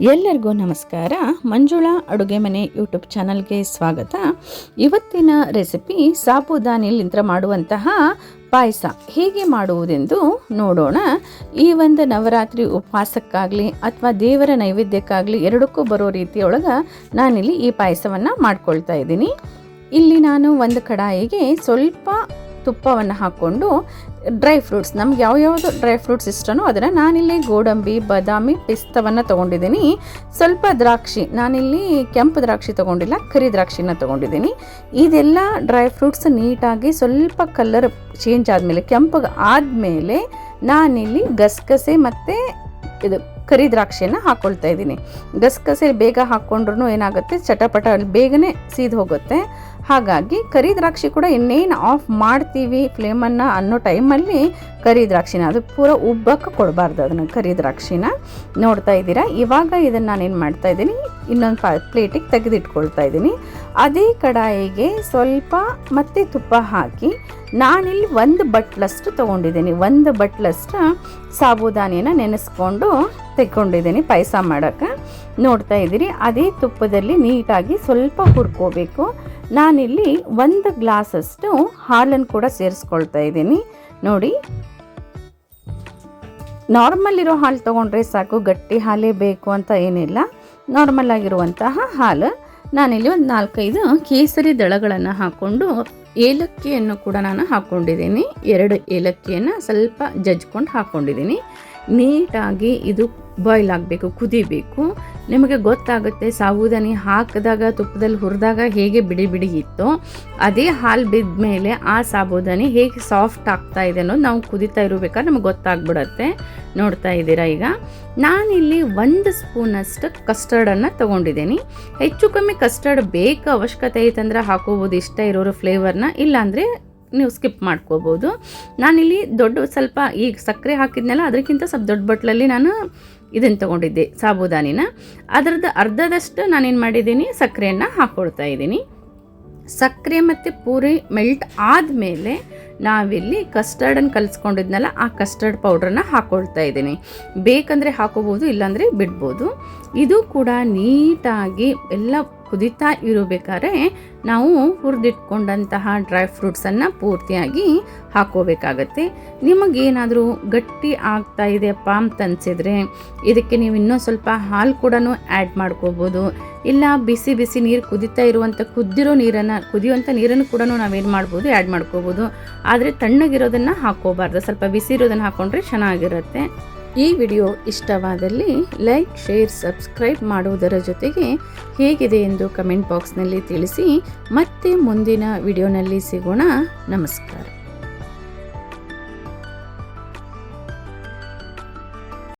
ಎಲ್ಲರಿಗೂ ನಮಸ್ಕಾರ. ಮಂಜುಳಾ ಅಡುಗೆ ಮನೆ ಯೂಟ್ಯೂಬ್ ಚಾನಲ್ಗೆ ಸ್ವಾಗತ. ಇವತ್ತಿನ ರೆಸಿಪಿ ಸಾಬುದಾನಿಲಿಂತ್ರ ಮಾಡುವಂತಹ ಪಾಯಸ. ಹೇಗೆ ಮಾಡುವುದೆಂದು ನೋಡೋಣ. ಈ ಒಂದು ನವರಾತ್ರಿ ಉಪವಾಸಕ್ಕಾಗಲಿ ಅಥವಾ ದೇವರ ನೈವೇದ್ಯಕ್ಕಾಗಲಿ ಎರಡಕ್ಕೂ ಬರೋ ರೀತಿಯೊಳಗೆ ನಾನಿಲ್ಲಿ ಈ ಪಾಯಸವನ್ನು ಮಾಡ್ಕೊಳ್ತಾ ಇದ್ದೀನಿ. ಇಲ್ಲಿ ನಾನು ಒಂದು ಕಡಾಯಿಗೆ ಸ್ವಲ್ಪ ತುಪ್ಪವನ್ನು ಹಾಕ್ಕೊಂಡು ಡ್ರೈ ಫ್ರೂಟ್ಸ್, ನಮ್ಗೆ ಯಾವ್ಯಾವುದು ಡ್ರೈ ಫ್ರೂಟ್ಸ್ ಇಷ್ಟನೋ ಅದನ್ನು ನಾನಿಲ್ಲಿ ಗೋಡಂಬಿ, ಬಾದಾಮಿ, ಪಿಸ್ತವನ್ನು ತೊಗೊಂಡಿದ್ದೀನಿ. ಸ್ವಲ್ಪ ದ್ರಾಕ್ಷಿ, ನಾನಿಲ್ಲಿ ಕೆಂಪು ದ್ರಾಕ್ಷಿ ತೊಗೊಂಡಿಲ್ಲ, ಕರಿ ದ್ರಾಕ್ಷಿನ ತೊಗೊಂಡಿದ್ದೀನಿ. ಇದೆಲ್ಲ ಡ್ರೈ ಫ್ರೂಟ್ಸ್ ನೀಟಾಗಿ ಸ್ವಲ್ಪ ಕಲರ್ ಚೇಂಜ್ ಆದಮೇಲೆ ಕೆಂಪಗೆ ಆದಮೇಲೆ ನಾನಿಲ್ಲಿ ಗಸಗಸೆ ಮತ್ತು ಇದು ಕರಿ ದ್ರಾಕ್ಷಿಯನ್ನು ಹಾಕ್ಕೊಳ್ತಾ ಇದ್ದೀನಿ. ಗಸಗಸೆ ಬೇಗ ಹಾಕ್ಕೊಂಡ್ರು ಏನಾಗುತ್ತೆ? ಚಟಪಟ ಬೇಗನೆ ಸೀದ್ ಹೋಗುತ್ತೆ. ಹಾಗಾಗಿ ಕರಿ ದ್ರಾಕ್ಷಿ ಕೂಡ ಇನ್ನೇನು ಆಫ್ ಮಾಡ್ತೀವಿ ಫ್ಲೇಮನ್ನು ಅನ್ನೋ ಟೈಮಲ್ಲಿ ಕರಿ ದ್ರಾಕ್ಷಿನ, ಅದು ಪೂರ ಉಬ್ಬಕ್ಕೆ ಕೊಡಬಾರ್ದು ಅದನ್ನು ಕರಿ ದ್ರಾಕ್ಷಿನ. ನೋಡ್ತಾ ಇದ್ದೀರಾ? ಇವಾಗ ಇದನ್ನು ನಾನೇನು ಮಾಡ್ತಾ ಇದ್ದೀನಿ, ಇನ್ನೊಂದು ಪಾ ಪ್ಲೇಟಿಗೆ ತೆಗೆದಿಟ್ಕೊಳ್ತಾ ಇದ್ದೀನಿ. ಅದೇ ಕಡಾಯಿಗೆ ಸ್ವಲ್ಪ ಮತ್ತೆ ತುಪ್ಪ ಹಾಕಿ ನಾನಿಲ್ಲಿ ಒಂದು ಬಟ್ಲಷ್ಟು ತೊಗೊಂಡಿದ್ದೀನಿ. ಒಂದು ಬಟ್ಲಷ್ಟು ಸಾಬುದಾನಿಯನ್ನು ನೆನೆಸ್ಕೊಂಡು ತೆಕ್ಕೊಂಡಿದ್ದೀನಿ ಪಾಯಸ ಮಾಡೋಕ್ಕೆ. ನೋಡ್ತಾ ಇದ್ದೀರಿ, ಅದೇ ತುಪ್ಪದಲ್ಲಿ ನೀಟಾಗಿ ಸ್ವಲ್ಪ ಹುರ್ಕೋಬೇಕು. ನಾನಿಲ್ಲಿ ಒಂದು ಗ್ಲಾಸಷ್ಟು ಹಾಲನ್ನು ಕೂಡ ಸೇರಿಸ್ಕೊಳ್ತಾ ಇದ್ದೀನಿ. ನೋಡಿ ನಾರ್ಮಲ್ ಇರೋ ಹಾಲು ತೊಗೊಂಡ್ರೆ ಸಾಕು, ಗಟ್ಟಿ ಹಾಲೇ ಬೇಕು ಅಂತ ಏನಿಲ್ಲ. ನಾರ್ಮಲ್ ಆಗಿರುವಂತಹ ಹಾಲು. ನಾನಿಲ್ಲಿ ಒಂದು ನಾಲ್ಕೈದು ಕೇಸರಿ ದಳಗಳನ್ನು ಹಾಕ್ಕೊಂಡು ಏಲಕ್ಕಿಯನ್ನು ಕೂಡ ನಾನು ಹಾಕ್ಕೊಂಡಿದ್ದೀನಿ. ಎರಡು ಏಲಕ್ಕಿಯನ್ನು ಸ್ವಲ್ಪ ಜಜ್ಕೊಂಡು ಹಾಕ್ಕೊಂಡಿದ್ದೀನಿ. ನೀಟಾಗಿ ಇದು ಬಾಯ್ಲ್ ಆಗಬೇಕು, ಕುದಿಬೇಕು. ನಿಮಗೆ ಗೊತ್ತಾಗುತ್ತೆ, ಸಾಬೂದಾನಿ ಹಾಕಿದಾಗ, ತುಪ್ಪದಲ್ಲಿ ಹುರಿದಾಗ ಹೇಗೆ ಬಿಡಿ ಬಿಡಿ ಇತ್ತು, ಅದೇ ಹಾಲು ಬಿದ್ದ ಮೇಲೆ ಆ ಸಾಬೂದಾನಿ ಹೇಗೆ ಸಾಫ್ಟ್ ಆಗ್ತಾ ಇದೆ ಅನ್ನೋದು ನಾವು ಕುದಿತಾ ಇರಬೇಕಾದ್ರೆ ನಮಗೆ ಗೊತ್ತಾಗ್ಬಿಡತ್ತೆ. ನೋಡ್ತಾ ಇದ್ದೀರಾ ಈಗ? ನಾನಿಲ್ಲಿ ಒಂದು ಸ್ಪೂನಷ್ಟು ಕಸ್ಟರ್ಡನ್ನು ತೊಗೊಂಡಿದ್ದೀನಿ. ಹೆಚ್ಚು ಕಮ್ಮಿ ಕಸ್ಟರ್ಡ್ ಬೇಕು ಅವಶ್ಯಕತೆ ಐತಂದ್ರೆ ಹಾಕೋಬೋದು, ಇಷ್ಟ ಇರೋರು ಫ್ಲೇವರ್ನ ಇಲ್ಲಾಂದರೆ ನೀವು ಸ್ಕಿಪ್ ಮಾಡ್ಕೋಬೋದು. ನಾನಿಲ್ಲಿ ದೊಡ್ಡ ಸ್ವಲ್ಪ ಈಗ ಸಕ್ಕರೆ ಹಾಕಿದ್ನಲ್ಲ, ಅದಕ್ಕಿಂತ ಸ್ವಲ್ಪ ದೊಡ್ಡ ಬಟ್ಲಲ್ಲಿ ನಾನು ಇದನ್ನು ತೊಗೊಂಡಿದ್ದೆ, ಸಾಬುದಾನಿನ. ಅದರದ್ದು ಅರ್ಧದಷ್ಟು ನಾನೇನು ಮಾಡಿದ್ದೀನಿ, ಸಕ್ಕರೆಯನ್ನು ಹಾಕ್ಕೊಳ್ತಾ ಇದ್ದೀನಿ. ಸಕ್ಕರೆ ಮತ್ತು ಪೂರಿ ಮೆಲ್ಟ್ ಆದಮೇಲೆ ನಾವಿಲ್ಲಿ ಕಸ್ಟರ್ಡನ್ನು ಕಲಿಸ್ಕೊಂಡಿದ್ನಲ್ಲ, ಆ ಕಸ್ಟರ್ಡ್ ಪೌಡ್ರನ್ನ ಹಾಕ್ಕೊಳ್ತಾ ಇದ್ದೀನಿ. ಬೇಕಂದರೆ ಹಾಕೋಬೋದು, ಇಲ್ಲಾಂದರೆ ಬಿಡ್ಬೋದು. ಇದು ಕೂಡ ನೀಟಾಗಿ ಎಲ್ಲ ಕುದಿತಾ ಇರಬೇಕಾದ್ರೆ ನಾವು ಹುರಿದಿಟ್ಕೊಂಡಂತಹ ಡ್ರೈ ಫ್ರೂಟ್ಸನ್ನು ಪೂರ್ತಿಯಾಗಿ ಹಾಕೋಬೇಕಾಗತ್ತೆ. ನಿಮಗೇನಾದರೂ ಗಟ್ಟಿ ಆಗ್ತಾ ಇದೆ ಅಂತ ತನ್ಸಿದ್ರೆ ಇದಕ್ಕೆ ನೀವು ಇನ್ನೂ ಸ್ವಲ್ಪ ಹಾಲು ಕೂಡ ಆ್ಯಡ್ ಮಾಡ್ಕೋಬೋದು. ಇಲ್ಲ ಬಿಸಿ ಬಿಸಿ ನೀರು ಕುದಿತಾ ಇರುವಂಥ ಕುದ್ದಿರೋ ನೀರನ್ನು ಕುದಿಯುವಂಥ ನೀರನ್ನು ಕೂಡ ನಾವೇನು ಮಾಡ್ಬೋದು ಆ್ಯಡ್ ಮಾಡ್ಕೋಬೋದು. ಆದರೆ ತಣ್ಣಗಿರೋದನ್ನು ಹಾಕೋಬಾರ್ದು. ಸ್ವಲ್ಪ ಬಿಸಿ ಇರೋದನ್ನು ಹಾಕ್ಕೊಂಡ್ರೆ ಚೆನ್ನಾಗಿರುತ್ತೆ. ಈ ವಿಡಿಯೋ ಇಷ್ಟವಾದಲ್ಲಿ ಲೈಕ್, ಶೇರ್, ಸಬ್ಸ್ಕ್ರೈಬ್ ಮಾಡುವುದರ ಜೊತೆಗೆ ಹೇಗಿದೆ ಎಂದು ಕಮೆಂಟ್ ಬಾಕ್ಸ್ನಲ್ಲಿ ತಿಳಿಸಿ ಮತ್ತೆ ಮುಂದಿನ ವಿಡಿಯೋನಲ್ಲಿ ಸಿಗೋಣ. ನಮಸ್ಕಾರ.